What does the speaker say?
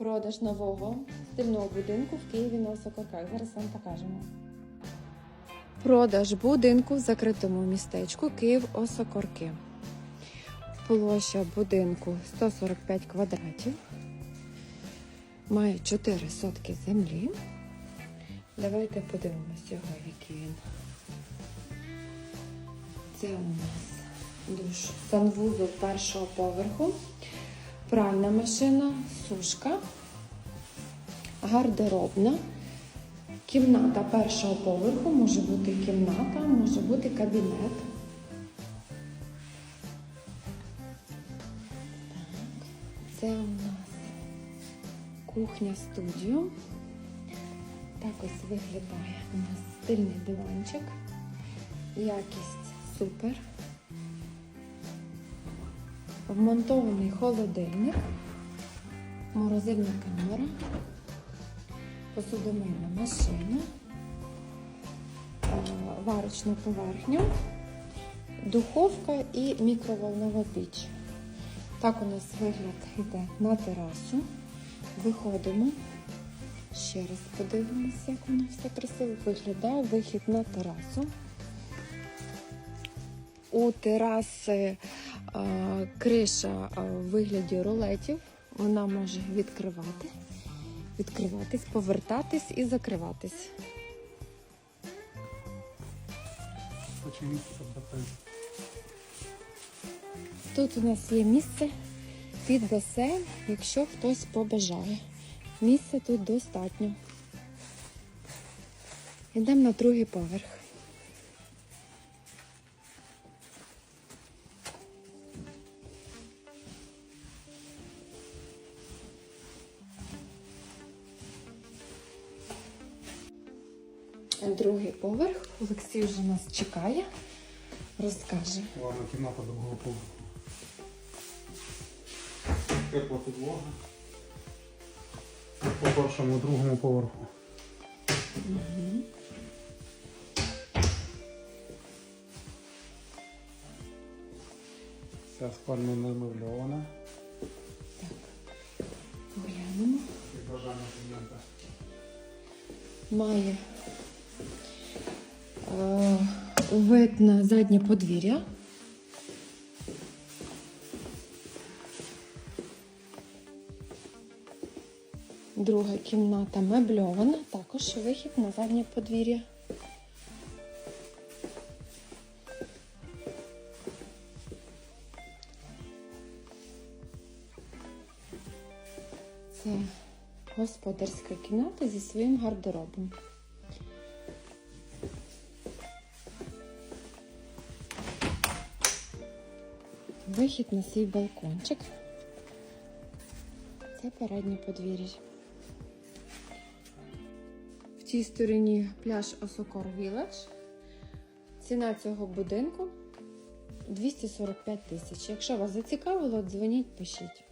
Продаж нового стильного будинку в Києві на Осокорках. Зараз вам покажемо. Продаж будинку в закритому містечку Київ Осокорки. Площа будинку 145 квадратів. Має 4 сотки землі. Давайте подивимося його, який він. Це у нас душ санвузол першого поверху, пральна машина, сушка, гардеробна, кімната першого поверху, може бути кімната, може бути кабінет. Це у нас кухня студіо. Так ось виглядає у нас стильний диванчик. Якість супер. Вмонтований холодильник, морозильна камера, посудомийна машина, е, варочна поверхня, духовка і мікроволнова піч. Так у нас вигляд йде на терасу. Виходимо. Ще раз подивимося, як воно все красиво виглядає. Вихід на терасу. У тераси криша е, в вигляді рулетів. Вона може відкривати, відкриватись, повертатись і закриватись. Тут у нас є місце під басейн, якщо хтось побажає. Місця тут достатньо. Йдемо на другий поверх. Другий поверх. Олексій вже нас чекає, розкаже. Ладно, кімната другого поверху. Тепла підлога. По першому другому поверху. Ця спальня не мебльована. Поглянемо. І бажання клієнта. Має вид на заднє подвір'я. Друга кімната мебльована, також вихід на заднє подвір'я. Це господарська кімната зі своїм гардеробом. Вихід на свій балкончик. Це переднє подвір'я. В цій стороні пляж Осокор Віледж. Ціна цього будинку 245 тисяч. Якщо вас зацікавило, дзвоніть, пишіть.